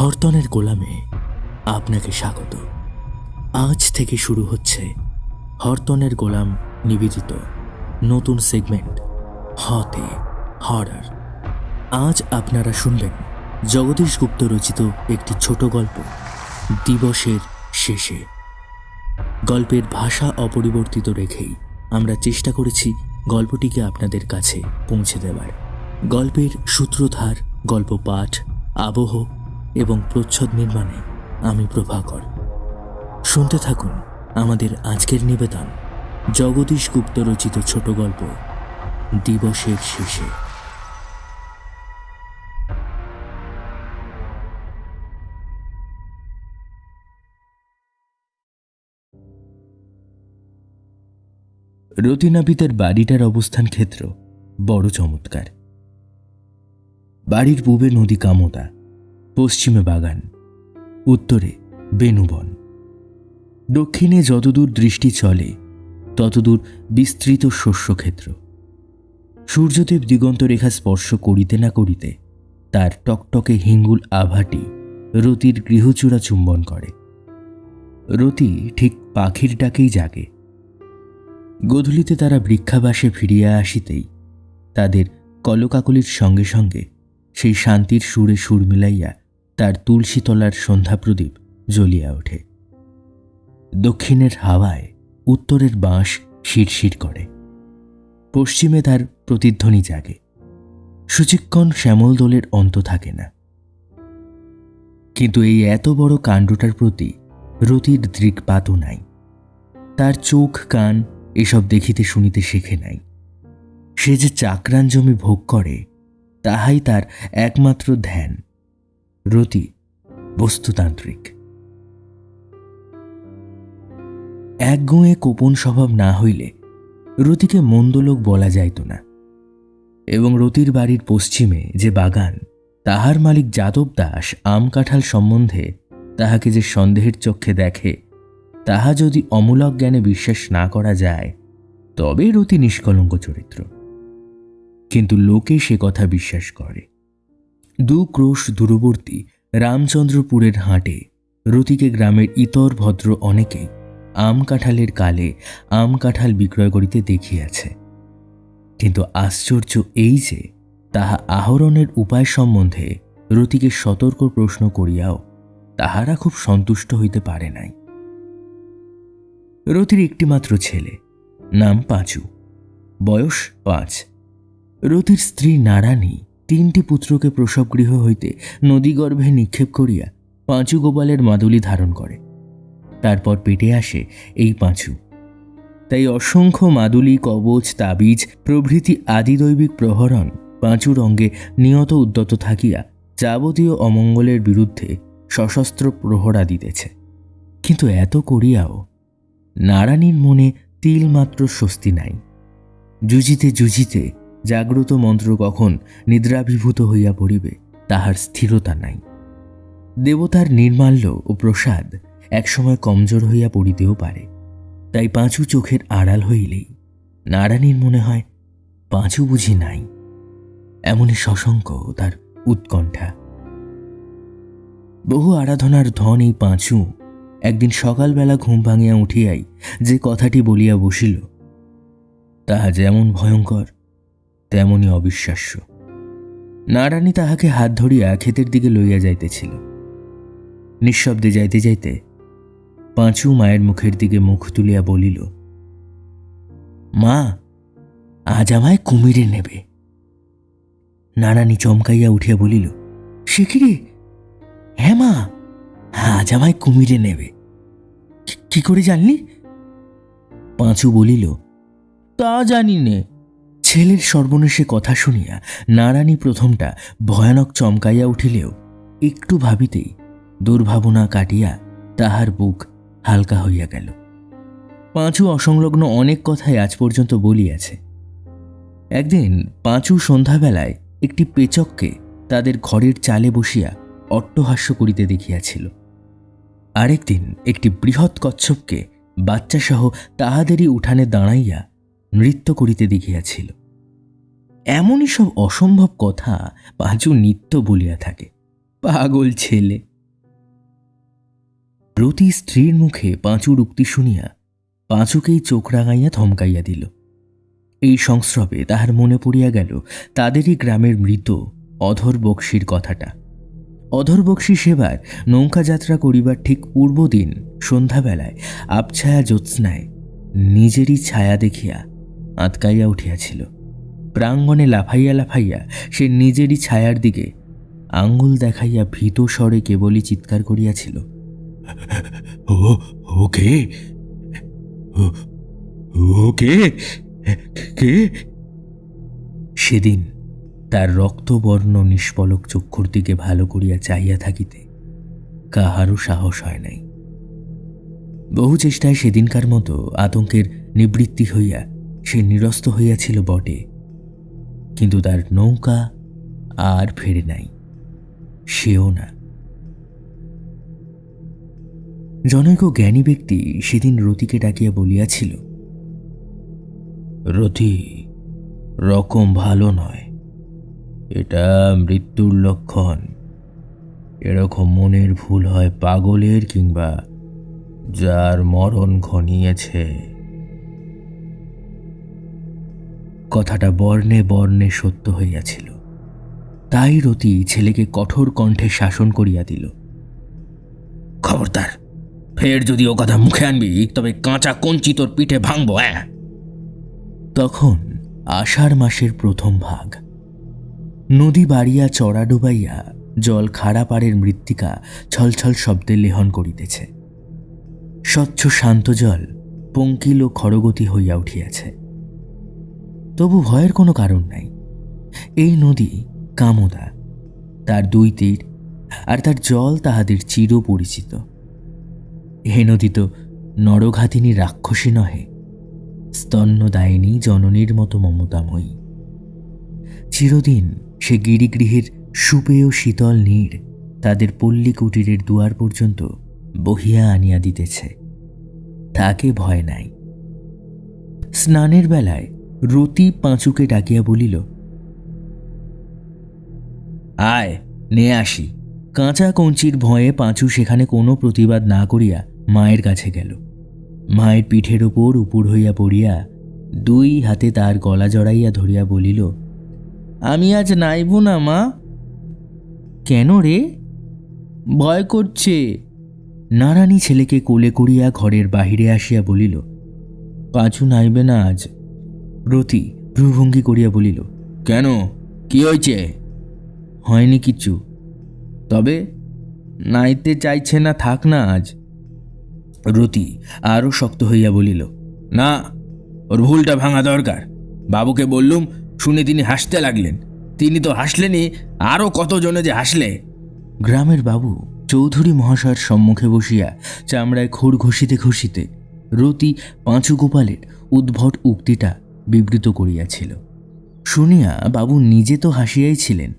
হরতনের গোলামে আপনাকে স্বাগত। আজ থেকে শুরু হচ্ছে হরতনের গোলাম নিবেদিত নতুন সেগমেন্ট, হতে হরার। আজ আপনারা শুনবেন জগদীশ গুপ্ত রচিত একটি ছোট গল্প দিবসের শেষে। গল্পের ভাষা অপরিবর্তিত রেখেই আমরা চেষ্টা করেছি গল্পটিকে আপনাদের কাছে পৌঁছে দেওয়ার। গল্পের সূত্রধার, গল্প পাঠ, আবহ এবং প্রচ্ছদ নির্মাণে আমি প্রভাকর। শুনতে থাকুন আমাদের আজকের নিবেদন, জগদীশ গুপ্ত রচিত ছোট গল্প, দিবসের শেষে। রতিনাপিতের বাড়িটার অবস্থান ক্ষেত্র বড় চমৎকার। বাড়ির পূবে নদী কামতা পশ্চিমে বাগান, উত্তরে বেনুবন। দক্ষিণে যতদূর দৃষ্টি চলে, ততদূর বিস্তৃত শস্যক্ষেত্র। সূর্যদেব দিগন্ত রেখা স্পর্শ করিতে না করিতে, তার টকটকে হিঙ্গুল আভাটি রতির গৃহচূড়া চুম্বন করে। রতি ঠিক পাখির ডাকেই জাগে। গোধূলিতে তারা বৃক্ষাবাসে ফিরিয়া আসিতেই তাদের কলকাকলির সঙ্গে সঙ্গে সেই শান্তির সুরে সুর মিলাইয়া তার তুলসীতলার সন্ধ্যাপ্রদীপ জ্বলিয়া ওঠে। দক্ষিণের হাওয়ায় উত্তরের বাঁশ শিরশির করে। পশ্চিমে তার প্রতিধ্বনি জাগে। সুচিক্ষণ শ্যামল দোলের অন্ত থাকে না। কিন্তু এই এত বড় কাণ্ডটার প্রতি রতির দৃকপাতও নাই। তার চোখ, কান এসব দেখিতে শুনিতে শেখে নাই। সে যে চাকরান জমি ভোগ করে, তাহাই তার একমাত্র ধ্যান। রতি বস্তুতান্ত্রিক। এক গুঁয়ে কোপন স্বভাব না হইলে রতিকে মন্দলোক বলা যাইত না। এবং রতির বাড়ির পশ্চিমে যে বাগান, তাহার মালিক যাদব দাস আম কাঁঠাল সম্বন্ধে তাহাকে যে সন্দেহের চক্ষে দেখে, তাহা যদি অমূলক জ্ঞানে বিশ্বাস না করা যায় তবে রতি নিষ্কলঙ্ক চরিত্র। কিন্তু লোকে সে কথা বিশ্বাস করে। দু ক্রোশ দূরবর্তী রামচন্দ্রপুরের হাটে। রতিকে গ্রামের ইতর ভদ্র অনেকেই আম কাঁঠালের কালে আম কাঁঠাল বিক্রয় করিতে দেখিয়াছে। কিন্তু আশ্চর্য এই যে, তাহা আহরণের উপায় সম্বন্ধে রতিকে সতর্ক প্রশ্ন করিয়াও তাহারা খুব সন্তুষ্ট হইতে পারে নাই। রতির একটিমাত্র ছেলে, নাম পাঁচু। বয়স পাঁচ। রতির স্ত্রী নারানী তিনটি পুত্রকে প্রসবগৃহ হইতে নদীগর্ভে নিক্ষেপ করিয়া পাঁচু গোপালের মাদুলি ধারণ করে। তারপর পেটে আসে এই পাঁচু। তাই অসংখ্য মাদুলি, কবচ, তাবিজ, প্রভৃতি আদিদৈবিক প্রহরণ পাঁচুর অঙ্গে নিয়ত উদ্যত থাকিয়া যাবতীয় অমঙ্গলের বিরুদ্ধে সশস্ত্র প্রহরা দিতেছে। কিন্তু এত করিয়াও নারায়ণীর মনে তিলমাত্র স্বস্তি নাই। জুজিতে জুজিতে জাগ্রত মন্ত্র কখন নিদ্রাভিভূত হইয়া পড়িবে, তাহার স্থিরতা নাই। দেবতার নির্মাল্য ও প্রসাদ একসময় কমজোর হইয়া পড়িতেও পারে। তাই পাঁচু চোখের আড়াল হইলেই নারায়ণীর মনে হয় পাঁচু বুঝি নাই। এমনই সশঙ্ক তার উৎকণ্ঠা। বহু আরাধনার ধন এই পাঁচু একদিন সকালবেলা ঘুম ভাঙিয়া উঠিয়াই যে কথাটি বলিয়া বসিল, তাহা যেমন ভয়ঙ্কর তেমনই অবিশ্বাস্য। নারায়ণী তাহাকে হাত ধরিয়া ক্ষেতের দিকে লইয়া যাইতেছিল। নিঃশব্দে যাইতে যাইতে পাঁচু মায়ের মুখের দিকে মুখ তুলিয়া বলিল, মা, আজ আমায় কুমিরে নেবে। নারায়ণী চমকাইয়া উঠিয়া বলিল, সে কি রে? হ্যাঁ মা, আজ আমায় কুমিরে নেবে। "কি- কি করে জানলি? পাঁচু বলিল, তা জানি নে ছেলের সর্বনেশে কথা শুনিয়া নারায়ণী প্রথমটা ভয়ানক চমকাইয়া উঠিলেও একটু ভাবিতেই দুর্ভাবনা কাটিয়া তাহার বুক হালকা হইয়া গেল। পাঁচু অসংলগ্ন অনেক কথাই আজ পর্যন্ত বলিয়াছে। একদিন পাঁচু সন্ধ্যাবেলায় একটি পেচককে তাদের ঘরের চালে বসিয়া অট্টহাস্য করিতে দেখিয়াছিল। আরেকদিন একটি বৃহৎ কচ্ছপকে বাচ্চাসহ তাহাদেরই উঠানে দাঁড়াইয়া নৃত্য করিতে দেখিয়াছিল। এমনই সব অসম্ভব কথা পাঁচু নিত্য বলিয়া থাকে। পাগল ছেলে। রতি স্ত্রীর মুখে পাঁচুর উক্তি শুনিয়া পাঁচুকেই চোখ রাঙাইয়া থমকাইয়া দিল। এই সংস্রবে তাহার মনে পড়িয়া গেল তাদেরই গ্রামের মৃত অধর বক্সির কথাটা। অধর বক্সি সেবার নৌকা যাত্রা করিবার ঠিক পূর্বদিন সন্ধ্যাবেলায় আবছায়া জ্যোৎস্নায় নিজেরই ছায়া দেখিয়া আতকাইয়া উঠিয়াছিল। প্রাঙ্গণে লাফাইয়া লাফাইয়া সে নিজেরই ছায়ার দিকে আঙ্গুল দেখাইয়া ভীত স্বরে কেবলই চিৎকার করিয়াছিল। ও ওকে ওকে কে? সেদিন তার রক্তবর্ণ নিষ্পলক চক্ষুর দিকে ভালো করিয়া চাহিয়া থাকিতে কাহারও সাহস হয় নাই। বহু চেষ্টায় সেদিনকার মতো আতঙ্কের নিবৃত্তি হইয়া সে নিরস্ত হইয়াছিল বটে। কিন্তু তার নৌকা আর ফেরে নাই, সেও না। জনৈক জ্ঞানী ব্যক্তি সেদিন রতিকে ডাকিয়া বলিয়াছিল, রতি, রকম ভালো নয়। এটা মৃত্যুর লক্ষণ। এরকম মনের ভুল হয় পাগলের কিংবা যার মরণ ঘনিয়েছে। কথাটা বর্ণে বর্ণে সত্য হইয়াছিল। তাই রতি ছেলেকে কঠোর কণ্ঠে শাসন করিয়া দিল। খবরদার, ফের যদি ও কথা মুখে আনবি, তবে কাঁচা কঞ্চি তোর পিঠে ভাঙব হ্যাঁ তখন আষাঢ় মাসের প্রথম ভাগ। নদী বাড়িয়া চড়া ডুবাইয়া জল খাড়া পাড়ের মৃত্তিকা ছলছল শব্দে লেহন করিতেছে। স্বচ্ছ শান্ত জল পঙ্কিল ও খড়গতি হইয়া উঠিয়াছে। তবু ভয়ের কোনো কারণ নাই। এই নদী কামদা, তার দুই তীর আর তার জল তাহাদের চির পরিচিত হে নদী তো নরঘাতিনী রাক্ষসী নহে, স্তন্যদায়িনী জননীর মতো মমতাময়ী। চিরদিন সে গিরিগৃহের সুপেয় শীতল নীড় তাদের পল্লী কুটিরের দুয়ার পর্যন্ত বহিয়া আনিয়া দিতেছে। তাকে ভয় নাই। স্নানের বেলায় রতি পাঁচুকে ডাকিয়া বলিল, আয় নে আসি। কাঁচা কঞ্চির ভয়ে পাঁচু সেখানে কোনো প্রতিবাদ না করিয়া মায়ের কাছে গেল। মায়ের পিঠের ওপর উপুর হইয়া পড়িয়া দুই হাতে তার গলা জড়াইয়া ধরিয়া বলিল, আমি আজ নাইব না, মা। কেন রে? ভয় করছে। নারানী ছেলেকে কোলে করিয়া ঘরের বাহিরে আসিয়া বলিল, পাঁচু নাইবে না আজ। রতি ভ্রুভঙ্গি করিয়া বলিল কেন? কি হয়েছে? হয়নি কিছু তবে নাইতে চাইছে না থাক না আজ। রতি আরও শক্ত হইয়া বলিল না ওর ভুলটা ভাঙা দরকার। বাবুকে বললুম শুনে তিনি হাসতে লাগলেন। তিনি তো হাসলেনই আরও কতজনে যে হাসলে। গ্রামের বাবু চৌধুরী মহাশয়ের সম্মুখে বসিয়া চামড়ায় খোর ঘষিতে ঘষিতে রতি পাঁচু গোপালের উদ্ভট উক্তিটা বিবৃত করিয়াছিল। শুনিয়া বাবু নিজে তো হাসিয়াই ছিলেন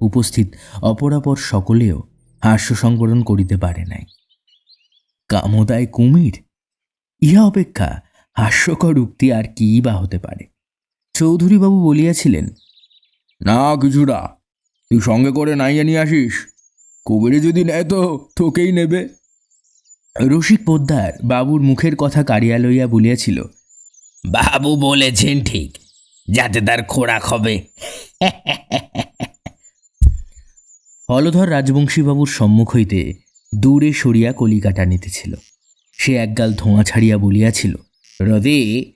উপস্থিত অপরাপর সকলেও হাস্য সংবরণ করিতে পারে নাই। কামদায় কুমির? ইহা অপেক্ষা হাস্যকর উক্তি আর কী বা হতে পারে? চৌধুরীবাবু বলিয়াছিলেন না কিছুটা। তুই সঙ্গে করে নাই নিয়ে আসিস। কুবেরে যদি নেয় তো তোকেই নেবে। রসিক পোদ্দার বাবুর মুখের কথা কাড়িয়া লইয়া বলিয়াছিল বাবু বলেছেন ঠিক, যাতে তার খোরাক হবে। হলধর রাজবংশীবাবুর সম্মুখ হইতে দূরে সরিয়া কলিকাটা নিতেছিল। সে একগাল ধোঁয়া ছাড়িয়া বলিয়াছিল রদি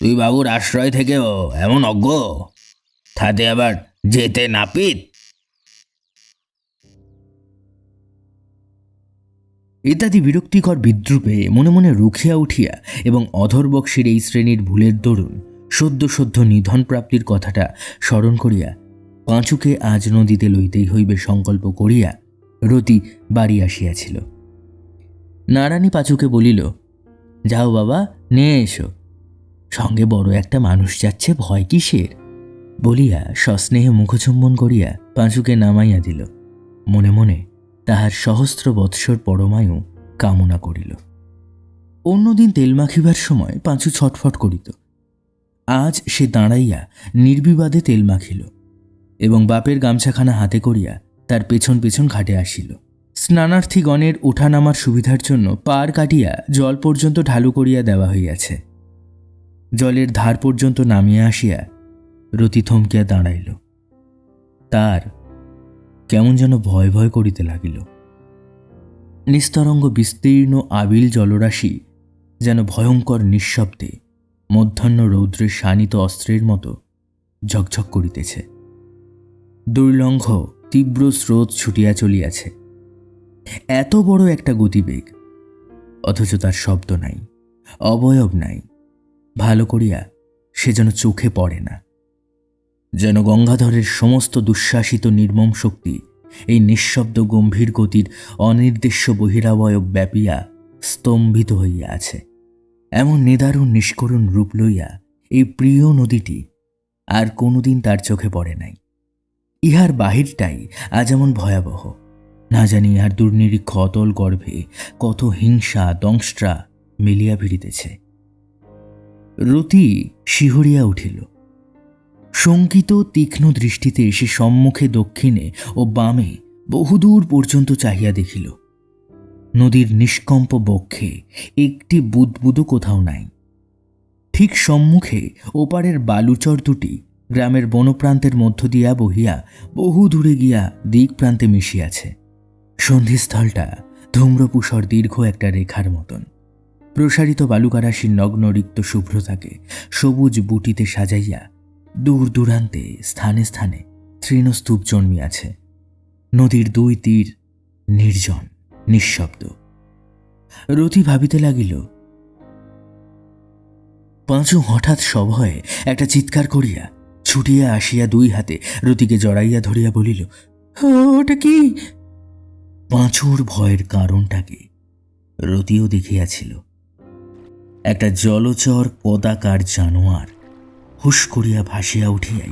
তুই বাবুর আশ্রয় থেকেও এমন অজ্ঞ? তাতে আবার যেতে নাপিত? ইত্যাদি বিরক্তিকর বিদ্রুপে মনে মনে রুখিয়া উঠিয়া এবং অধরবক্সের এই শ্রেণির ভুলের দরুন সদ্য সদ্য নিধন প্রাপ্তির কথাটা স্মরণ করিয়া পাঁচুকে আজ নদীতে লইতেই হইবে সংকল্প করিয়া রতি বাড়ি আসিয়াছিল। নারায়ণী পাঁচুকে বলিল, যাও বাবা, নিয়ে এসো। সঙ্গে বড় একটা মানুষ যাচ্ছে, ভয় কিসের? বলিয়া সস্নেহে মুখচুম্বন করিয়া পাঁচুকে নামাইয়া দিল। মনে মনে তাহার সহস্র বৎসর পরমায়ু কামনা করিল। অন্যদিন তেল মাখিবার সময় পাঁচু ছটফট করিত। আজ সে দাঁড়াইয়া নির্বিবাদে তেল মাখিল এবং বাপের গামছাখানা হাতে করিয়া তার পেছন পেছন ঘাটে আসিল। স্নানার্থীগণের ওঠানামার সুবিধার জন্য পার কাটিয়া জল পর্যন্ত ঢালু করিয়া দেওয়া হইয়াছে। জলের ধার পর্যন্ত নামিয়া আসিয়া রতি থমকিয়া দাঁড়াইল। তার কেমন যেন ভয় ভয় করিতে লাগিল। নিস্তরঙ্গ, বিস্তীর্ণ, আবিল জলরাশি যেন ভয়ঙ্কর নিঃশব্দে মধ্যাহ্ন রৌদ্রের শানিত অস্ত্রের মতো ঝকঝক করিতেছে। দুর্লঙ্ঘ, তীব্র স্রোত ছুটিয়া চলিয়াছে। এত বড় একটা গতিবেগ, অথচ তার শব্দ নাই, অবয়ব নাই, ভালো করিয়া সে যেন চোখে পড়ে না। যেন গঙ্গাধরের সমস্ত দুঃশাসিত নির্মম শক্তি এই নিঃশব্দ গম্ভীর গতির অনির্দিষ্ট বহিরাবয়ব ব্যাপিয়া স্তম্ভিত হইয়া আছে। এমন নিদারুণ নিষ্করুণ রূপ লইয়া এই প্রিয় নদীটি আর কোনোদিন তার চোখে পড়ে নাই। ইহার বাহিরটাই আজ এমন ভয়াবহ। না জানি ইহার দুর্নিরীক্ষ অতল গর্ভে কত হিংসা দংষ্ট্রা মিলিয়া ভিড়িতেছে। রতি শিহরিয়া উঠিল। শঙ্কিত, তীক্ষ্ণ দৃষ্টিতে সে সম্মুখে, দক্ষিণে ও বামে বহুদূর পর্যন্ত চাহিয়া দেখিল। নদীর নিষ্কম্প বক্ষে একটি বুদবুদও কোথাও নাই। ঠিক সম্মুখে ওপারের বালুচর দুটি গ্রামের বনপ্রান্তের মধ্য দিয়া বহিয়া বহু দূরে গিয়া দিক প্রান্তে মিশিয়াছে। সন্ধিস্থলটা ধূম্রপুষর দীর্ঘ একটা রেখার মতন। প্রসারিত বালুকারাশির নগ্ন রিক্ত শুভ্রতাকে সবুজ বুটিতে সাজাইয়া দূর দূরান্তে স্থানে স্থানে তৃণস্তূপ জন্মিয়াছে। নদীর দুই তীর নির্জন নিঃশব্দ। রতি ভাবিতে লাগিল পাঁচু হঠাৎ সভয়ে একটা চিৎকার করিয়া ছুটিয়া আসিয়া দুই হাতে রতিকে জড়াইয়া ধরিয়া বলিল "ও, ওটা কি? পাঁচুর ভয়ের কারণটাকে রতিও দেখিয়াছিল। একটা জলচর কদাকার জানোয়ার হুশ করিয়া ভাসিয়া উঠিয়াই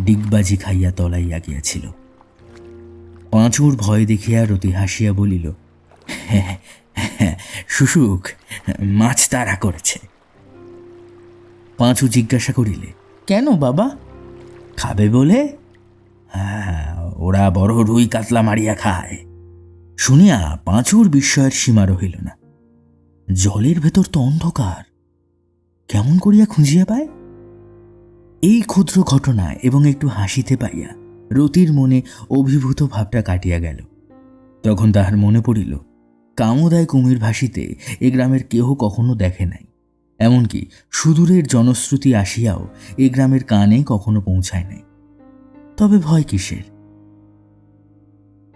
ডিগবাজি খাইয়া তলাইয়া গিয়াছিল। পাঁচুর ভয় দেখিয়া রতি হাসিয়া বলিল "হ্যাঁ, হ্যাঁ, শুশুক মাছ তাড়া করেছে। পাঁচু জিজ্ঞাসা করিলে কেন বাবা? খাবে বলে? হ্যাঁ ওরা বড় রুই কাতলা মারিয়া খায়। শুনিয়া পাঁচুর বিস্ময়ের সীমা রহিল না। জলের ভেতর তো অন্ধকার কেমন করিয়া খুঁজিয়া পায়? এই ক্ষুদ্র ঘটনা এবং একটু হাসিতে পাইয়া রতির মনে অভিভূত ভাবটা কাটিয়া গেল। তখন তাহার মনে পড়িল, কামোদায় কুমির ভাসিতে এ গ্রামের কেহ কখনো দেখে নাই। এমনকি সুদূরের জনশ্রুতি আসিয়াও এ গ্রামের কানে কখনো পৌঁছায় নাই। তবে ভয় কিসের?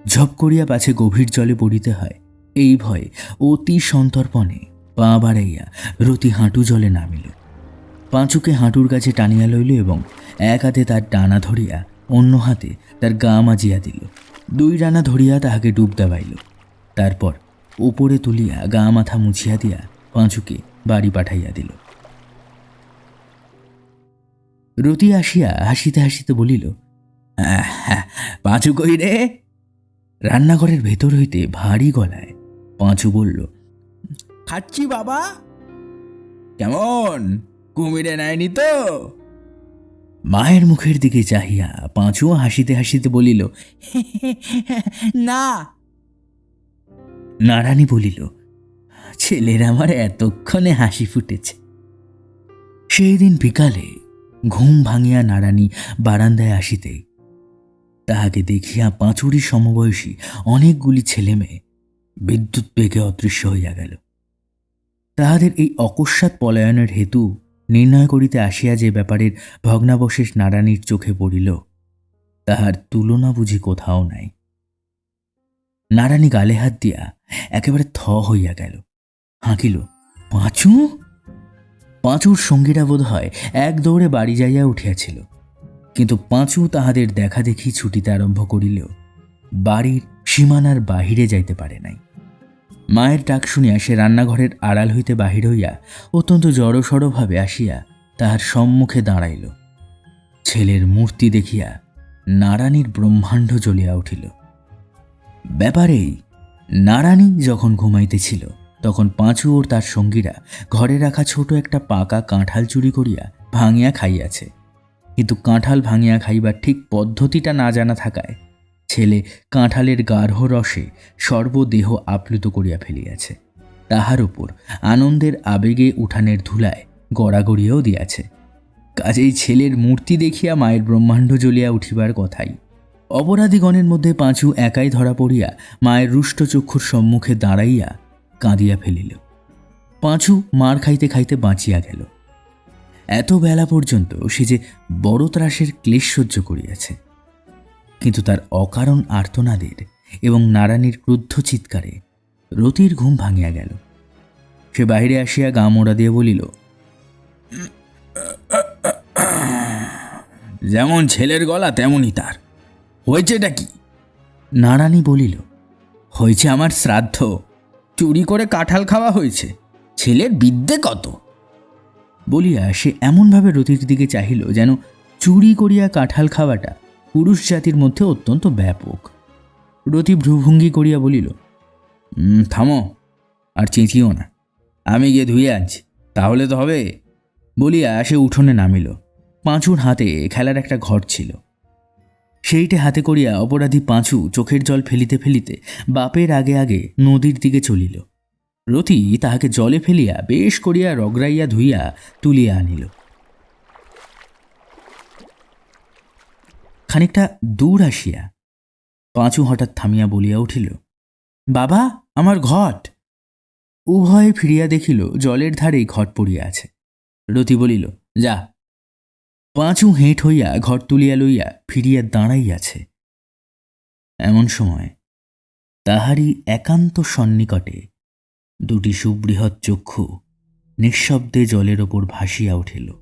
ঝপ করিয়া পাছে গভীর জলে পড়িতে হয়। এই ভয়ে অতি সন্তর্পণে পা বাড়াইয়া রতি হাঁটু জলে নামিল। পাঁচুকে হাঁটুর কাছে টানিয়া লইল এবং এক হাতে তার টানা ধরিয়া অন্য হাতে তার গা মাজিয়া দিল। দুই ডানা ধরিয়া তাহাকে ডুব দেওয়াইল। তারপর উপরে তুলিয়া গা মাথা মুছিয়া দিয়া পাঁচুকে বাড়ি পাঠাইয়া দিল। রতি আসিয়া হাসিতে হাসিতে বলিল "আহ, পাঁচু কই রে? রান্নাঘরের ভেতর হইতে ভারী গলায় পাঁচু বলল খাচ্ছি বাবা। কেমন? কুমিরে নেয়নি তো? মায়ের মুখের দিকে চাহিয়া পাঁচুও হাসিতে হাসিতে বলিল না। নারায়ণী বলিল ছেলের আমার এতক্ষণে হাসি ফুটেছে। সেই দিন বিকালে ঘুম ভাঙিয়া নারায়ণী বারান্দায় আসিতেই তাহাকে দেখিয়া পাঁচুরি সমবয়সী অনেকগুলি ছেলে মেয়ে বিদ্যুৎ বেগে অদৃশ্য হইয়া গেল। তাহাদের এই অকস্মাৎ পলায়নের হেতু নির্ণয় করিতে আসিয়া যে ব্যাপারের ভগ্নাবশেষ নারায়ণীর চোখে পড়িল, তাহার তুলনা বুঝি কোথাও নাই। নারায়ণী গালে হাত দিয়া একেবারে থ হইয়া গেল। হাঁকিল, পাঁচু? পাঁচুর সঙ্গীরা বোধ হয় এক দৌড়ে বাড়ি যাইয়া উঠিয়াছিল। কিন্তু পাঁচু তাহাদের দেখা দেখি ছুটিতে আরম্ভ করিলেও বাড়ির সীমানার বাহিরে যাইতে পারে নাই। মায়ের ডাক শুনিয়া সে রান্নাঘরের আড়াল হইতে বাহির হইয়া অত্যন্ত জড়সড়ভাবে আসিয়া তাহার সম্মুখে দাঁড়াইল। ছেলের মূর্তি দেখিয়া নারায়ণীর ব্রহ্মাণ্ড জ্বলিয়া উঠিল। ব্যাপারেই নারায়ণী যখন ঘুমাইতেছিল, তখন পাঁচু ওর তার সঙ্গীরা ঘরে রাখা ছোট একটা পাকা কাঁঠাল চুরি করিয়া ভাঙিয়া খাইয়াছে। কিন্তু কাঁঠাল ভাঙিয়া খাইবার ঠিক পদ্ধতিটা না জানা থাকায় ছেলে কাঁঠালের গাঢ় রসে সর্বদেহ আপ্লুত করিয়া ফেলিয়াছে। তাহার উপর আনন্দের আবেগে উঠানের ধুলায় গড়াগড়িয়েও দিয়াছে। কাজেই ছেলের মূর্তি দেখিয়া মায়ের ব্রহ্মাণ্ড জ্বলিয়া উঠিবার কথাই। অপরাধীগণের মধ্যে পাঁচু একাই ধরা পড়িয়া মায়ের রুষ্ট চক্ষুর সম্মুখে দাঁড়াইয়া কাঁদিয়া ফেলিল। পাঁচু মার খাইতে খাইতে বাঁচিয়া গেল। এত বেলা পর্যন্ত সে যে বড় ত্রাসের ক্লেশ সহ্য করিয়াছে। কিন্তু তার অকারণ আর্তনাদের এবং নারায়ণীর ক্রুদ্ধ চিৎকারে রতির ঘুম ভাঙিয়া গেল। সে বাহিরে আসিয়া গা মোড়া দিয়ে বলিল, যেমন ছেলের গলা, তেমনই তার। হয়েছেটা কি? নারায়ণী বলিল, হয়েছে আমার শ্রাদ্ধ। চুরি করে কাঁঠাল খাওয়া হয়েছে। ছেলের বিদ্যে কত? বলিয়া সে এমনভাবে রতির দিকে চাহিল যেন চুরি করিয়া কাঁঠাল খাওয়াটা পুরুষ জাতির মধ্যে অত্যন্ত ব্যাপক। রতি ভ্রুভঙ্গি করিয়া বলিল "উম, থামো আর চেঁচিও না। আমি গিয়ে ধুয়ে আনছি তাহলে তো হবে? বলিয়া সে উঠোনে নামিল। পাঁচুর হাতে খেলার একটা ঘর ছিল। সেইটে হাতে করিয়া অপরাধী পাঁচু চোখের জল ফেলিতে ফেলিতে বাপের আগে আগে নদীর দিকে চলিল। রতি তাহাকে জলে ফেলিয়া বেশ করিয়া রগড়াইয়া ধুইয়া তুলিয়া আনিল। খানিকটা দূর আসিয়া পাঁচু হঠাৎ থামিয়া বলিয়া উঠিল, বাবা, আমার ঘট। উভয়ে ফিরিয়া দেখিল, জলের ধারেই ঘট পড়িয়া আছে। রতি বলিল, যা। পাঁচু হেঁট হইয়া ঘর তুলিয়া লইয়া ফিরিয়া দাঁড়াইয়াছে। এমন সময় তাহারই একান্ত সন্নিকটে দুটি সুবৃহৎ চক্ষু নিঃশব্দে জলের ওপর ভাসিয়া উঠিল।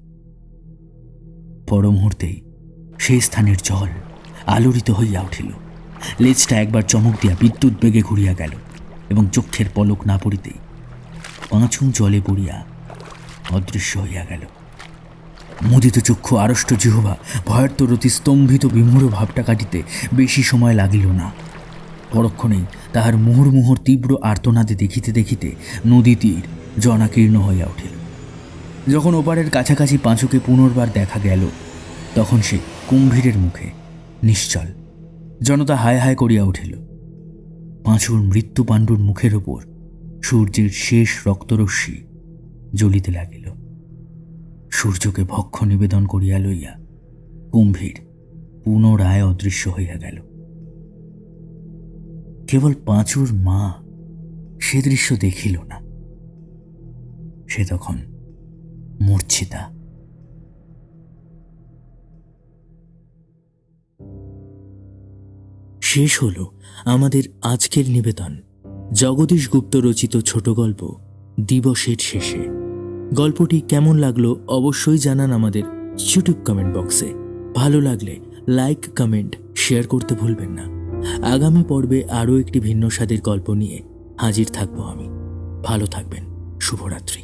পর মুহূর্তেই সেই স্থানের জল আলোড়িত হইয়া উঠিল। লেজটা একবার চমক দিয়া বিদ্যুৎ বেগে ঘুরিয়া গেল এবং চক্ষের পলক না পড়িতেই পাঁচু জলে পড়িয়া অদৃশ্য হইয়া গেল। মুদিত চক্ষু আড়ষ্ট জিহবা ভয়ার্তরতি স্তম্ভিত বিমূঢ় ভাবটা কাটিতে বেশি সময় লাগিল না। পরক্ষণেই তাহার মুহুর মুহুর তীব্র আর্তনাদে দেখিতে দেখিতে নদী তীর জনাকীর্ণ হইয়া উঠিল। যখন ওপারের কাছাকাছি পাঁচুকে পুনর্বার দেখা গেল, তখন সে কুম্ভীরের মুখে, নিশ্চল। জনতা হায় হায় করিয়া উঠিল। পাঁচুর মৃত্যু পাণ্ডুর মুখের ওপর সূর্যের শেষ রক্তরশ্মি জ্বলিতে লাগিল। সূর্যকে ভক্ষ নিবেদন করিয়া লইয়া কুম্ভীর পুনরায় অদৃশ্য হইয়া গেল। কেবল পাঁচুর মা সে দৃশ্য দেখিল না। সে তখন মূর্ছিতা শেষ হল আমাদের আজকের নিবেদন। জগদীশ গুপ্ত রচিত ছোট গল্প দিবসের শেষে। গল্পটি কেমন লাগল অবশ্যই জানান আমাদের ইউটিউব কমেন্ট বক্সে ভালো লাগলে লাইক কমেন্ট শেয়ার করতে ভুলবেন না। আগামী পর্বে আরও একটি ভিন্ন স্বাদের গল্প নিয়ে হাজির থাকব আমি। ভালো থাকবেন। শুভরাত্রি।